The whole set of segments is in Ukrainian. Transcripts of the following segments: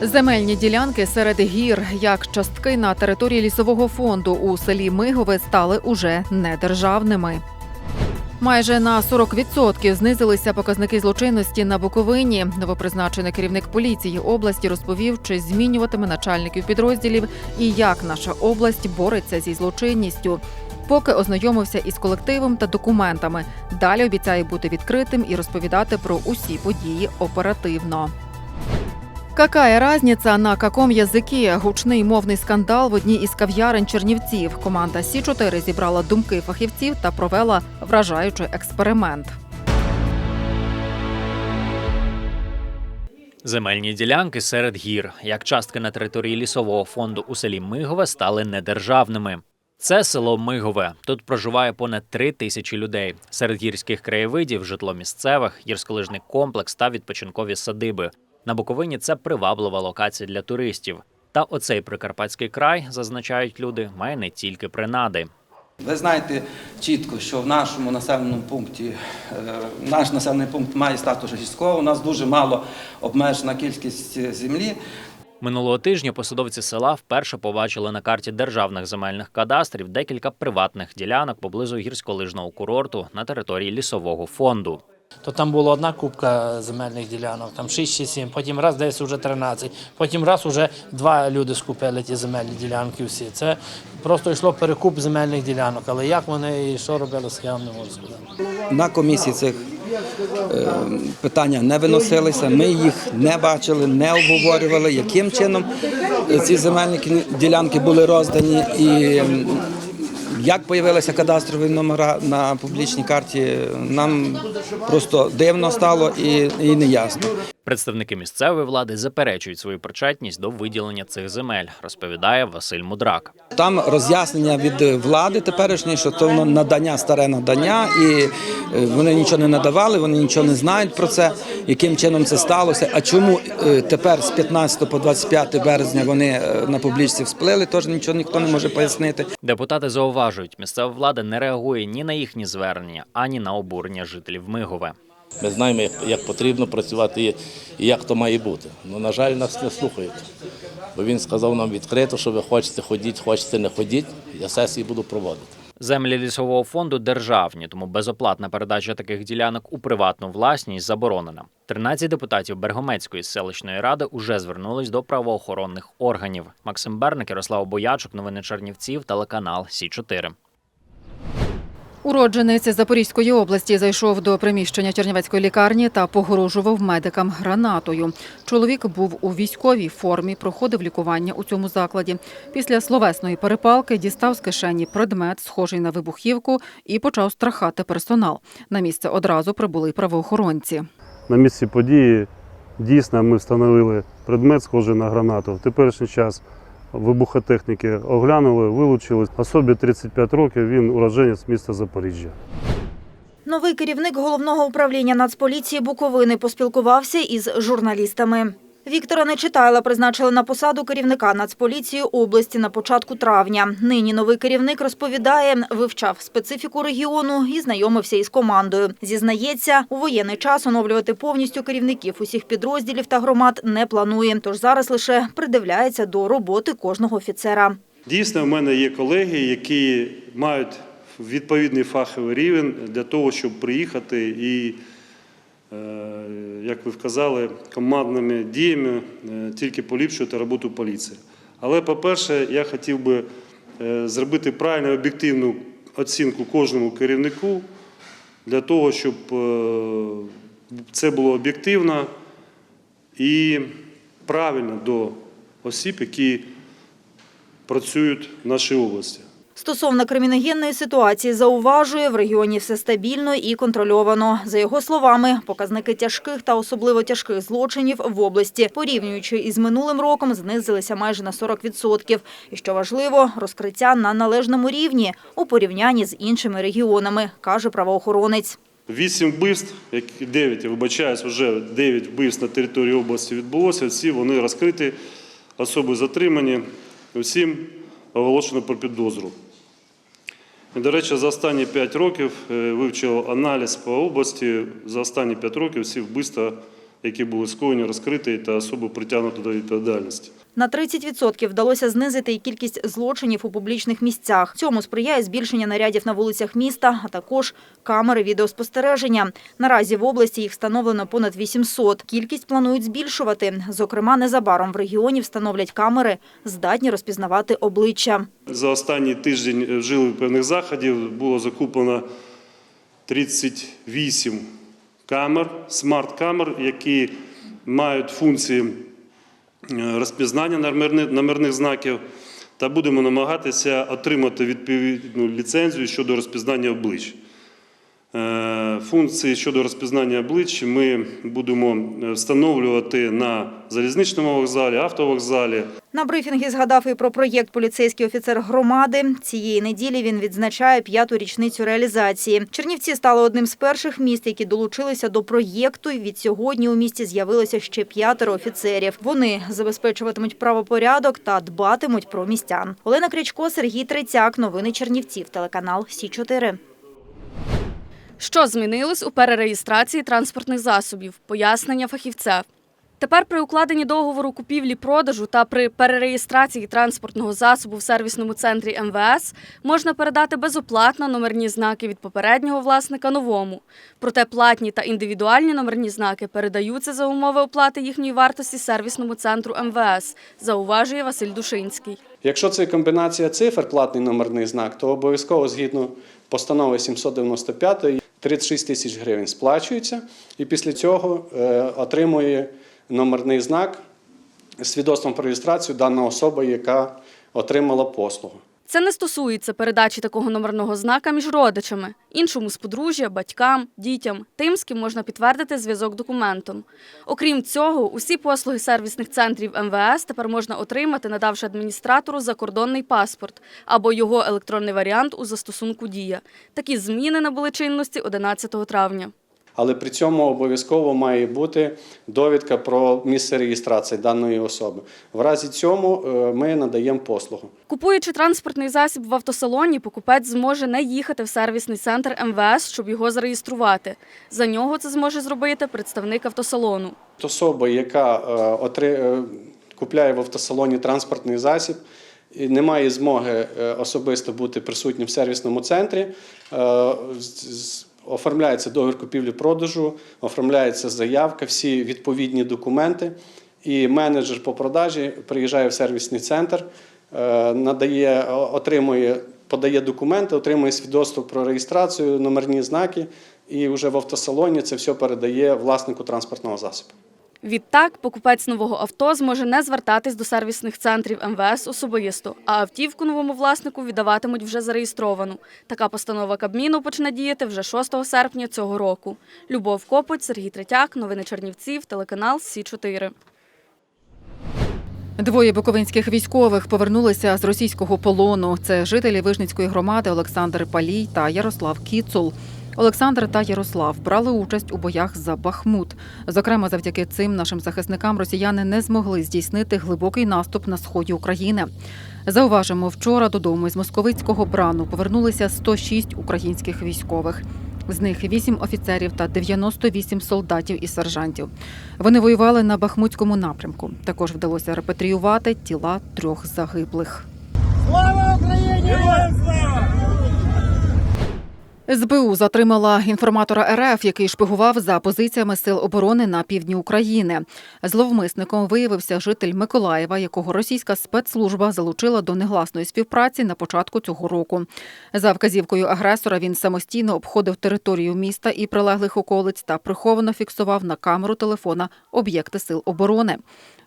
Земельні ділянки серед гір, як частки на території лісового фонду у селі Мигове, стали уже недержавними. Майже на 40% знизилися показники злочинності на Буковині. Новопризначений керівник поліції області розповів, чи змінюватиме начальників підрозділів і як наша область бореться зі злочинністю. Поки ознайомився із колективом та документами. Далі обіцяє бути відкритим і розповідати про усі події оперативно. Какая разниця на каком язикі? Гучний мовний скандал в одній із кав'ярень Чернівців. Команда Сі 4 зібрала думки фахівців та провела вражаючий експеримент. Земельні ділянки серед гір, як частки на території лісового фонду у селі Мигове, стали недержавними. Це село Мигове. Тут проживає понад три тисячі людей. Серед гірських краєвидів житло місцевих, гірськолижний комплекс та відпочинкові садиби. На Буковині це приваблива локація для туристів. Та оцей прикарпатський край, зазначають люди, має не тільки принади. Ви знаєте чітко, що в нашому населеному пункті е, наш населений пункт має статус гірського. У нас дуже мало обмежена кількість землі. Минулого тижня посадовці села вперше побачили на карті державних земельних кадастрів декілька приватних ділянок поблизу гірськолижного курорту на території лісового фонду. То там була одна купка земельних ділянок, там 6 чи 7, потім раз десь вже 13, потім раз вже два люди скупили ті земельні ділянки всі. Це просто йшло перекуп земельних ділянок. Але як вони і що робили, вам не можу сказати. На комісії цих е, питання не виносилися. Ми їх не бачили, не обговорювали, яким чином ці земельні ділянки були роздані і як з'явилися кадастрові номера на публічній карті, нам просто дивно стало і, і неясно. Представники місцевої влади заперечують свою причетність до виділення цих земель, розповідає Василь Мудрак. Там роз'яснення від влади теперішньої, що то надання старе надання, і е, вони нічого не надавали, вони нічого не знають про це, яким чином це сталося. А чому е, тепер з 15 по 25 березня вони е, на публічці всплили, теж нічого ніхто не може пояснити. Депутати зауважують, місцева влада не реагує ні на їхні звернення, ані на обурення жителів Мигове. Ми знаємо, як, як потрібно працювати і, як то має бути. Ну, на жаль, нас не слухають. Бо він сказав нам відкрито, що ви хочете ходіть, хочете не ходіть, я сесії буду проводити. Землі лісового фонду державні, тому безоплатна передача таких ділянок у приватну власність заборонена. 13 депутатів Бергомецької селищної ради уже звернулись до правоохоронних органів. Максим Берник, Ярослав Боячук, новини Чернівців, телеканал Сі 4 Уродженець Запорізької області зайшов до приміщення Чернівецької лікарні та погрожував медикам гранатою. Чоловік був у військовій формі, проходив лікування у цьому закладі. Після словесної перепалки дістав з кишені предмет, схожий на вибухівку, і почав страхати персонал. На місце одразу прибули правоохоронці. На місці події дійсно ми встановили предмет, схожий на гранату. В теперішній час вибухотехніки оглянули, вилучили. Особі 35 років, він уродженець міста Запоріжжя. Новий керівник головного управління Нацполіції Буковини поспілкувався із журналістами. Віктора Нечитайла призначили на посаду керівника Нацполіції області на початку травня. Нині новий керівник розповідає, вивчав специфіку регіону і знайомився із командою. Зізнається, у воєнний час оновлювати повністю керівників усіх підрозділів та громад не планує. Тож зараз лише придивляється до роботи кожного офіцера. Дійсно, в мене є колеги, які мають відповідний фаховий рівень для того, щоб приїхати і, як ви вказали, командними діями е, тільки поліпшувати роботу поліції. Але, по-перше, я хотів би е, зробити правильну об'єктивну оцінку кожному керівнику для того, щоб е, це було об'єктивно і правильно до осіб, які працюють в нашій області. Стосовно криміногенної ситуації зауважує, в регіоні все стабільно і контрольовано. За його словами, показники тяжких та особливо тяжких злочинів в області, порівнюючи із минулим роком, знизилися майже на 40%. І що важливо, розкриття на належному рівні у порівнянні з іншими регіонами, каже правоохоронець. Вісім вбивств, як і дев'ять, я вибачаюсь, вже дев'ять вбивств на території області відбулося. Всі вони розкриті, особи затримані, всім оголошено про підозру. До речі, за останні 5 років е, вивчив аналіз по області. За останні 5 років всі вбивства які були скоєні, розкриті та особу притягнуто до відповідальності. На 30% вдалося знизити і кількість злочинів у публічних місцях. Цьому сприяє збільшення нарядів на вулицях міста, а також камери відеоспостереження. Наразі в області їх встановлено понад 800. Кількість планують збільшувати. Зокрема, незабаром в регіоні встановлять камери, здатні розпізнавати обличчя. За останній тиждень вжили певних заходів, було закуплено 38 камер, смарт-камер, які мають функції е, розпізнання номерних знаків, та будемо намагатися отримати відповідну ліцензію щодо розпізнання облич. Е, Функції щодо розпізнання облич ми будемо е, встановлювати на залізничному вокзалі, автовокзалі, На брифінгі згадав і про проєкт «Поліцейський офіцер громади». Цієї неділі він відзначає п'яту річницю реалізації. Чернівці стали одним з перших міст, які долучилися до проєкту. Від сьогодні у місті з'явилося ще п'ятеро офіцерів. Вони забезпечуватимуть правопорядок та дбатимуть про містян. Олена Крячко, Сергій Трицяк. Новини Чернівців. Телеканал Сі 4 Що змінилось у перереєстрації транспортних засобів? Пояснення фахівця. Тепер при укладенні договору купівлі-продажу та при перереєстрації транспортного засобу в сервісному центрі МВС можна передати безоплатно номерні знаки від попереднього власника новому. Проте платні та індивідуальні номерні знаки передаються за умови оплати їхньої вартості сервісному центру МВС, зауважує Василь Душинський. Якщо це комбінація цифр, платний номерний знак, то обов'язково згідно постанови 795 36 тисяч гривень сплачується, і після цього е, отримує номерний знак з свідоцтвом про реєстрацію дана особа, яка отримала послугу. Це не стосується передачі такого номерного знака між родичами, іншому з подружжя, батькам, дітям, тим, з ким можна підтвердити зв'язок документом. Окрім цього, усі послуги сервісних центрів МВС тепер можна отримати, надавши адміністратору закордонний паспорт або його електронний варіант у застосунку Дія. Такі зміни набули чинності 11 травня. Але при цьому обов'язково має бути довідка про місце реєстрації даної особи. В разі цьому е, ми надаємо послугу. Купуючи транспортний засіб в автосалоні, покупець зможе не їхати в сервісний центр МВС, щоб його зареєструвати. За нього це зможе зробити представник автосалону. Особа, яка е, е, купляє в автосалоні транспортний засіб, і не має змоги особисто бути присутнім в сервісному центрі. Оформляється договір купівлі-продажу, оформляється заявка, всі відповідні документи. І менеджер по продажі приїжджає в сервісний центр, е, надає, отримує, подає документи, отримує свідоцтво про реєстрацію, номерні знаки, і вже в автосалоні це все передає власнику транспортного засобу. Відтак, покупець нового авто зможе не звертатись до сервісних центрів МВС особисто, а автівку новому власнику віддаватимуть вже зареєстровану. Така постанова Кабміну почне діяти вже 6 серпня цього року. Любов Копоть, Сергій Третяк, новини Чернівців, телеканал Сі 4 Двоє буковинських військових повернулися з російського полону. Це жителі Вижницької громади Олександр Палій та Ярослав Кіцул. Олександр та Ярослав брали участь у боях за Бахмут. Зокрема, завдяки цим нашим захисникам росіяни не змогли здійснити глибокий наступ на сході України. Зауважимо, вчора додому з московицького брану повернулися 106 українських військових. З них 8 офіцерів та 98 солдатів і сержантів. Вони воювали на Бахмутському напрямку. Також вдалося репатріювати тіла трьох загиблих. СБУ затримала інформатора РФ, який шпигував за позиціями сил оборони на півдні України. Зловмисником виявився житель Миколаєва, якого російська спецслужба залучила до негласної співпраці на початку цього року. За вказівкою агресора він самостійно обходив територію міста і прилеглих околиць та приховано фіксував на камеру телефона об'єкти сил оборони.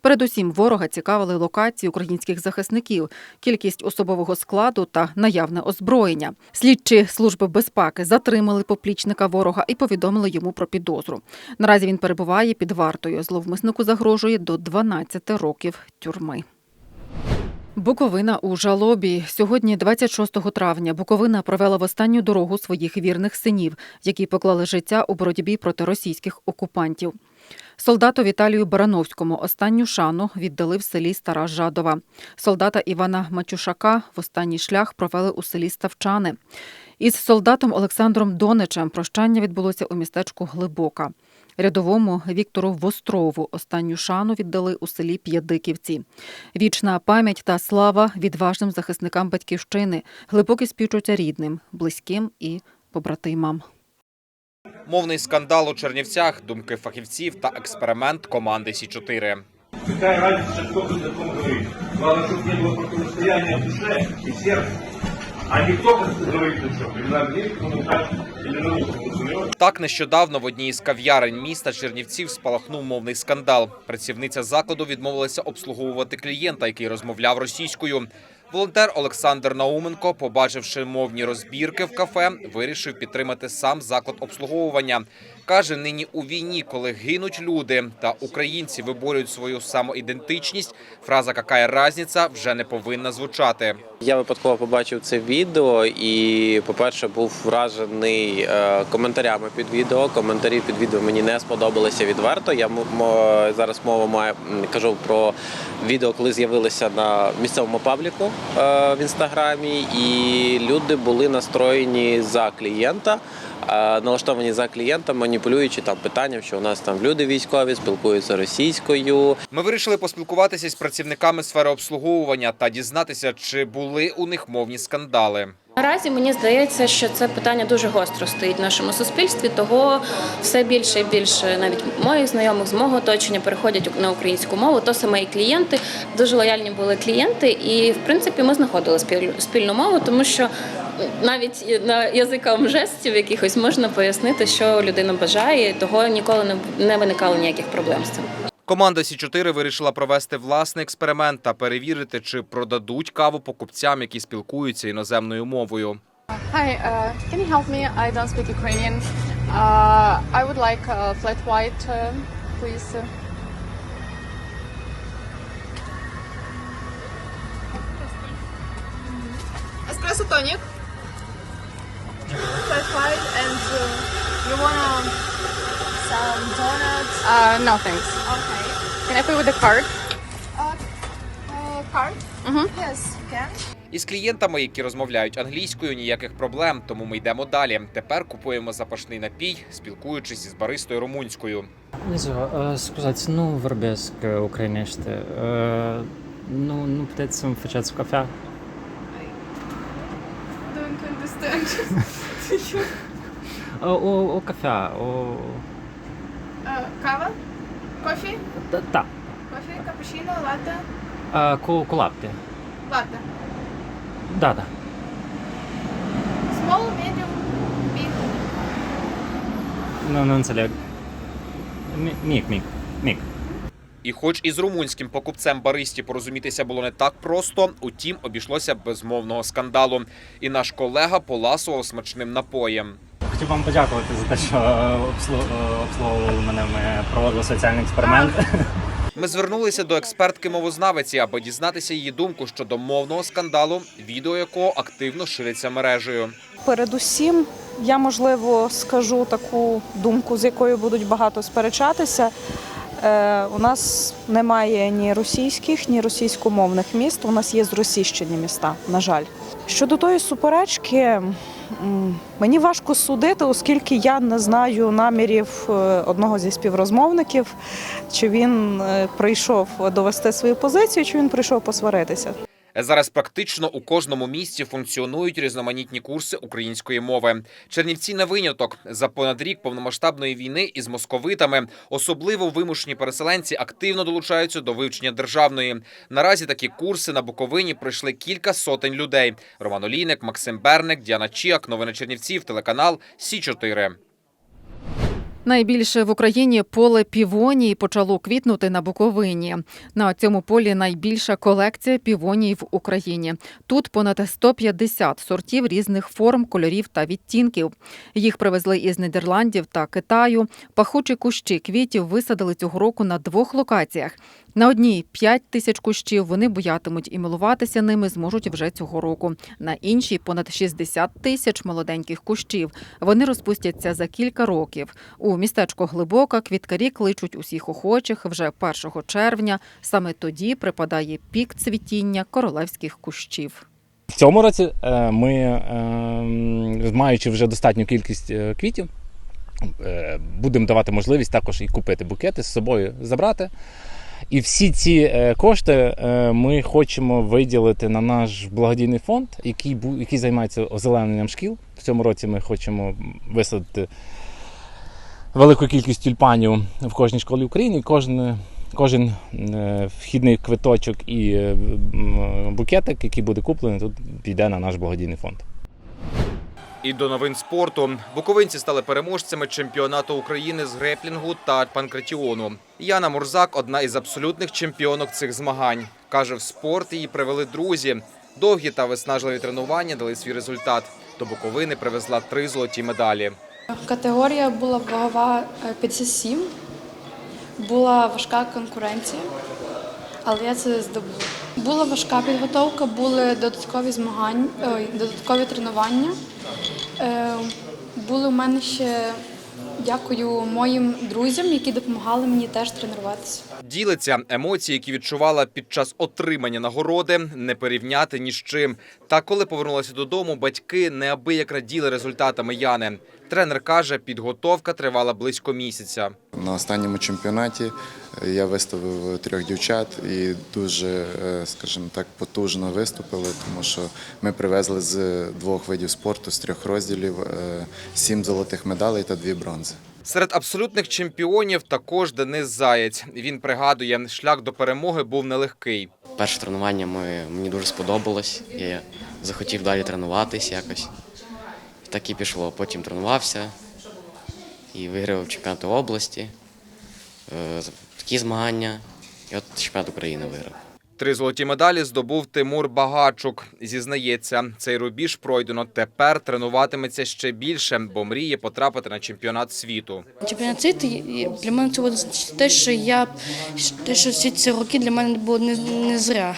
Передусім, ворога цікавили локації українських захисників, кількість особового складу та наявне озброєння. Слідчі служби безпеки затримали поплічника ворога і повідомили йому про підозру. Наразі він перебуває під вартою. Зловмиснику загрожує до 12 років тюрми. Буковина у жалобі. Сьогодні, 26 травня, Буковина провела в останню дорогу своїх вірних синів, які поклали життя у боротьбі проти російських окупантів. Солдату Віталію Барановському останню шану віддали в селі Стара Жадова. Солдата Івана Мачушака в останній шлях провели у селі Ставчани. Із солдатом Олександром Доничем прощання відбулося у містечку Глибока. Рядовому Віктору Вострову останню шану віддали у селі П'ядиківці. Вічна пам'ять та слава відважним захисникам батьківщини, глибоке співчуття рідним, близьким і побратимам. Мовний скандал у Чернівцях, думки фахівців та експеримент команди Сі 4 Какая разница, что тут о том говорит? Главное, чтобы не было противостояния в душе и сердце. А не кто говорит, что на английском, так, или на русском, понимаешь? Так нещодавно в одній із кав'ярень міста Чернівців спалахнув мовний скандал. Працівниця закладу відмовилася обслуговувати клієнта, який розмовляв російською. Волонтер Олександр Науменко, побачивши мовні розбірки в кафе, вирішив підтримати сам заклад обслуговування. Каже, нині у війні, коли гинуть люди та українці виборюють свою самоідентичність, фраза «какая разниця» вже не повинна звучати. Я випадково побачив це відео і, по-перше, був вражений е, коментарями під відео. Коментарі під відео мені не сподобалися відверто. Я зараз мова маю м, кажу про відео, коли з'явилися на місцевому пабліку е, в інстаграмі, і люди були настроєні за клієнта. Налаштовані за клієнта, маніпулюючи там питанням, що у нас там люди військові спілкуються російською, Ми вирішили поспілкуватися з працівниками сфери обслуговування та дізнатися, чи були у них мовні скандали. Наразі мені здається, що це питання дуже гостро стоїть в нашому суспільстві. Того все більше і більше навіть моїх знайомих з мого оточення переходять на українську мову. То саме і клієнти дуже лояльні були клієнти, і в принципі ми знаходили спіль- спільну мову, тому що навіть на язиком жестів якихось можна пояснити, що людина бажає. Того ніколи не- виникало ніяких проблем з цим. Команда Сі 4 вирішила провести власний експеримент та перевірити, чи продадуть каву покупцям, які спілкуються іноземною мовою. Hi, uh, can you help me? I don't speak Ukrainian. Uh, I would like a flat white, uh, please. Espresso tonic. Flat white and uh, you wanna some donuts? Uh, no thanks. Okay. Can I pay with the card? Uh, uh, card? Mm-hmm. Yes, can. Із клієнтами, які розмовляють англійською, ніяких проблем, тому ми йдемо далі. Тепер купуємо запашний напій, спілкуючись із баристою румунською. Сказать, ну, воrbesc ucrainește. Nu, nu puteți să-mi faceți cafea? Don't understand. o o café, o Uh, ah, cava? Coffee? Tá. tá. Coffee, cappuccino, lata? Ah, uh, com, co latte. Lata. dada. Small, medium, big. Não, nu înțeleg. Mic, mic, mic. І хоч із румунським покупцем баристі порозумітися було не так просто, утім обійшлося без мовного скандалу. І наш колега поласував смачним напоєм. Хотів вам подякувати за те, що обслу- обслуговували мене. Ми проводили соціальний експеримент. Ми звернулися до експертки мовознавиці, аби дізнатися її думку щодо мовного скандалу, відео якого активно шириться мережею. Передусім, я можливо скажу таку думку, з якою будуть багато сперечатися. Е, у нас немає ні російських, ні російськомовних міст. У нас є зросійщені міста, на жаль. Щодо тої суперечки, мені важко судити, оскільки я не знаю намірів е, одного зі співрозмовників, чи він е, прийшов довести свою позицію, чи він прийшов посваритися. Зараз практично у кожному місті функціонують різноманітні курси української мови. Чернівці не виняток за понад рік повномасштабної війни із московитами. Особливо вимушені переселенці активно долучаються до вивчення державної. Наразі такі курси на Буковині пройшли кілька сотень людей. Роман Олійник, Максим Берник, Діана Чіак. Новини Чернівців, телеканал Сі 4 Найбільше в Україні поле півонії почало квітнути на Буковині. На цьому полі найбільша колекція півоній в Україні. Тут понад 150 сортів різних форм, кольорів та відтінків. Їх привезли із Нідерландів та Китаю. Пахучі кущі квітів висадили цього року на двох локаціях. На одній 5 тисяч кущів вони буятимуть і милуватися ними зможуть вже цього року. На іншій понад 60 тисяч молоденьких кущів. Вони розпустяться за кілька років. У містечко Глибока квіткарі кличуть усіх охочих вже 1 червня. Саме тоді припадає пік цвітіння королевських кущів. В цьому році е, ми, е, маючи вже достатню кількість е, квітів, будемо давати можливість також і купити букети з собою забрати. І всі ці е, кошти е, ми хочемо виділити на наш благодійний фонд, який який займається озелененням шкіл. В цьому році ми хочемо висадити велику кількість тюльпанів в кожній школі України. І кожен, кожен е, вхідний квиточок і букетик, який буде куплений, тут піде на наш благодійний фонд. І до новин спорту. Буковинці стали переможцями чемпіонату України з греплінгу та панкратіону. Яна Мурзак одна із абсолютних чемпіонок цих змагань. Каже, в спорт її привели друзі. Довгі та виснажливі тренування дали свій результат. До Буковини привезла три золоті медалі. Категорія була вагова е, 57. Була важка конкуренція, але я це здобула. Була важка підготовка, були додаткові змагання, ой, додаткові тренування. Е, Були у мене ще дякую моїм друзям, які допомагали мені теж тренуватися. Ділиться емоції, які відчувала під час отримання нагороди, не порівняти ні з чим. Та коли повернулася додому, батьки неабияк раділи результатами Яни. Тренер каже, підготовка тривала близько місяця. На останньому чемпіонаті я виставив трьох дівчат і дуже, е, скажімо так, потужно виступили, тому що ми привезли з двох видів спорту, з трьох розділів, е, сім золотих медалей та дві бронзи. Серед абсолютних чемпіонів також Денис Заєць. Він пригадує, шлях до перемоги був нелегкий. Перше тренування мені дуже сподобалось. Я захотів далі тренуватись якось. Так і пішло. Потім тренувався і виграв чемпіонат області, е, такі змагання, і от чемпіонат України виграв. Три золоті медалі здобув Тимур Багачук. Зізнається, цей рубіж пройдено. Тепер тренуватиметься ще більше, бо мріє потрапити на чемпіонат світу. Чемпіонат світу для мене це буде те, що я те, що всі ці роки для мене було не, не зря.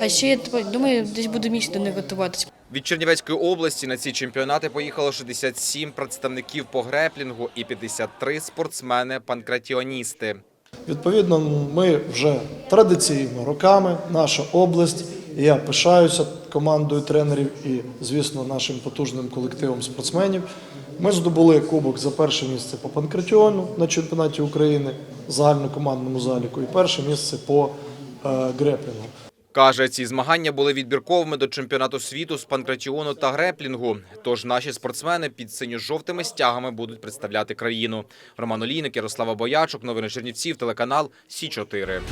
А ще я думаю, десь буду місяць до них готуватися. Від Чернівецької області на ці чемпіонати поїхало 67 представників по греплінгу і 53 спортсмени-панкратіоністи. Відповідно, ми вже традиційно роками, наша область, і я пишаюся командою тренерів і, звісно, нашим потужним колективом спортсменів. Ми здобули кубок за перше місце по панкратіону на чемпіонаті України, загальнокомандному заліку, і перше місце по е, греплінгу. Каже, ці змагання були відбірковими до чемпіонату світу з панкратіону та греплінгу. Тож наші спортсмени під синьо-жовтими стягами будуть представляти країну. Роман Олійник, Ярослава Боячук, новини Чернівців, телеканал Сі 4